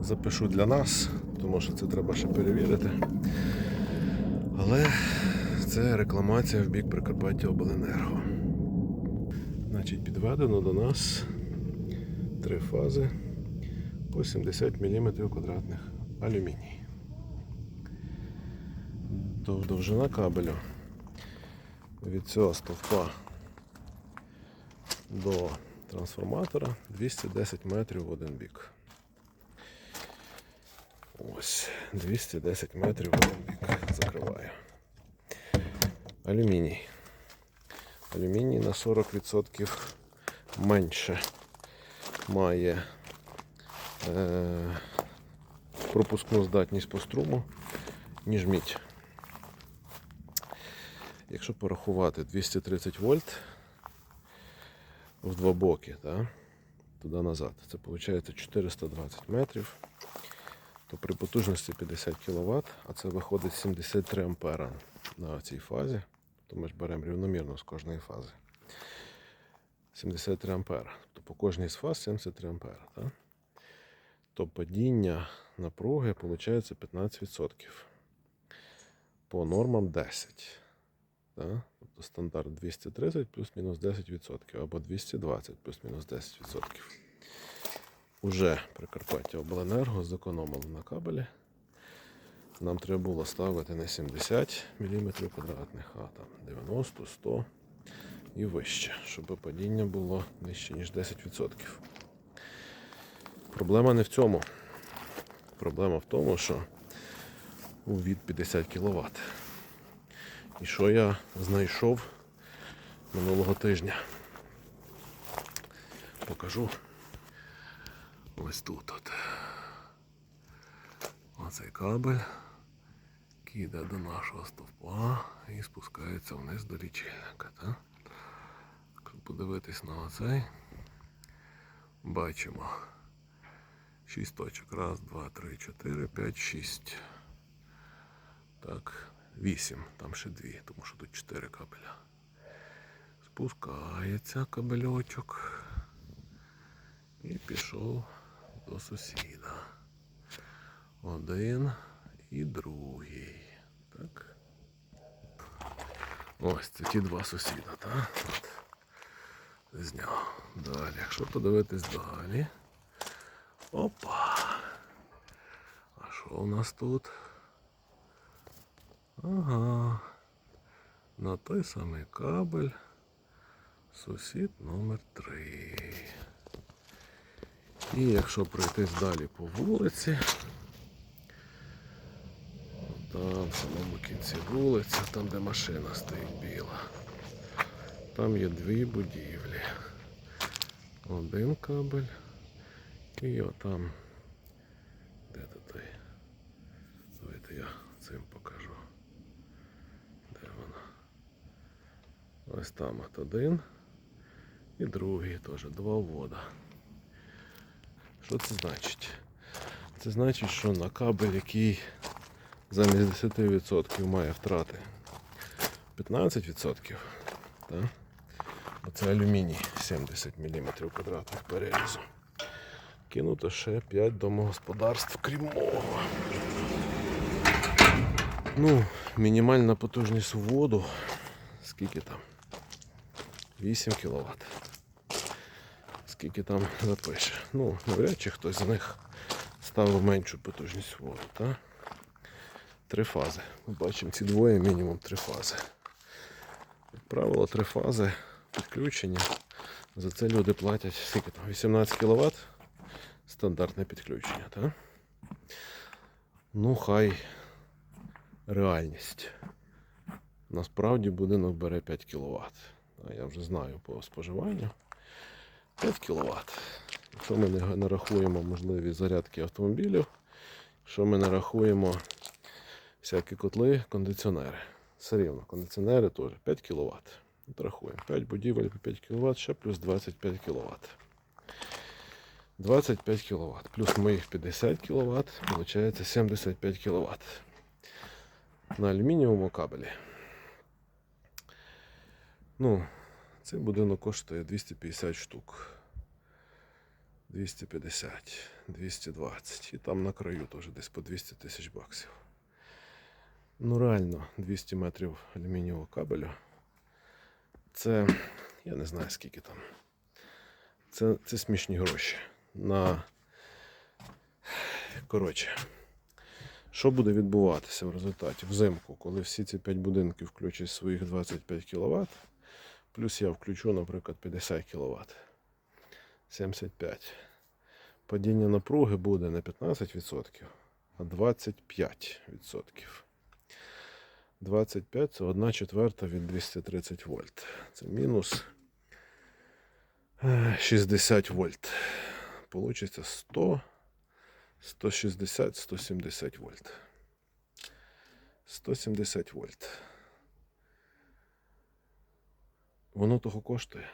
Запишу для нас, тому що це треба ще перевірити. Але це рекламація в бік Прикарпаття Обленерго. Значить, підведено до нас три фази по 70 мм квадратних алюміній. Дов- Довжина кабелю від цього стовпа до трансформатора 210 метрів в один бік. Ось, 210 метрів бік закриваю. Алюміній. Алюміній на 40% менше має е, пропускну здатність по струму, ніж мідь. Якщо порахувати 230 вольт в два боки, туди назад, це виходить 420 метрів, то при потужності 50 кВт, а це виходить 73 ампера на цій фазі, то ми ж беремо рівномірно з кожної фази. 73 ампера. То по кожній з фаз 73 ампера. Так? То падіння напруги виходить 15%. По нормам 10. Да? Тобто стандарт 230 плюс-мінус 10% або 220 плюс-мінус 10%. Уже Прикарпаття Обленерго зекономили на кабелі. Нам треба було ставити не 70 мм квадратних, а там 90, 100 і вище, щоб падіння було нижче, ніж 10%. Проблема не в цьому. Проблема в тому, що у від 50 кВт. І що я знайшов минулого тижня? Покажу. Ось тут. От. Оцей кабель, йде до нашого стовпа і спускається вниз до лічильника. Так? Якщо подивитись на оцей, бачимо 6 точок. Раз, два, три, чотири, п'ять, шість. Так, 8, там ще дві, тому що тут 4 кабеля. Спускається кабельочок і пішов до сусіда. Один і другий. Так. Ось це ті два сусіда, так? От. Зняв. Далі. Якщо подивитись далі. Опа. А що у нас тут? Ага. На той самий кабель. Сусід номер 3. І якщо пройтись далі по вулиці, там в самому кінці вулиці, там де машина стоїть біла, там є дві будівлі. Один кабель і отам. Де то той? Давайте я цим покажу. Де вона? Ось там от один і другий теж два ввода. Що це значить? Це значить, що на кабель, який замість 10% має втрати 15%, так? оце алюміній 70 мм квадратних перерізу. Кинуто ще 5 домогосподарств, крім мого. Ну, мінімальна потужність вводу, скільки там? 8 кВт скільки там запише. Ну, навряд чи хтось з них ставив меншу потужність воду, так? Три фази. Ми бачимо ці двоє мінімум три фази. Як правило, три фази підключення. За це люди платять скільки там? 18 кВт стандартне підключення, так? Ну, хай реальність. Насправді будинок бере 5 кВт. Я вже знаю по споживанню. 5 кВт. Якщо ми не нарахуємо можливі зарядки автомобілів, якщо ми нарахуємо всякі котли, кондиціонери. Все рівно, кондиціонери теж 5 кВт. Рахуємо. 5 будівель по 5 кВт, ще плюс 25 кВт. 25 кВт. Плюс моїх 50 кВт, виходить 75 кВт. На алюмінієвому кабелі. Ну, цей будинок коштує 250 штук. 250, 220. І там на краю теж десь по 200 тисяч баксів. Ну реально, 200 метрів алюмінієвого кабелю. Це я не знаю скільки там. Це, це смішні гроші. На... Коротше, що буде відбуватися в результаті взимку, коли всі ці 5 будинків включать своїх 25 кВт, плюс я включу, наприклад, 50 кВт. 75. Падіння напруги буде не 15%, а 25%. 25 це 1 четверта від 230 вольт. Це мінус е, 60 вольт. Получиться 100, 160, 170 вольт. 170 вольт. Воно того коштує.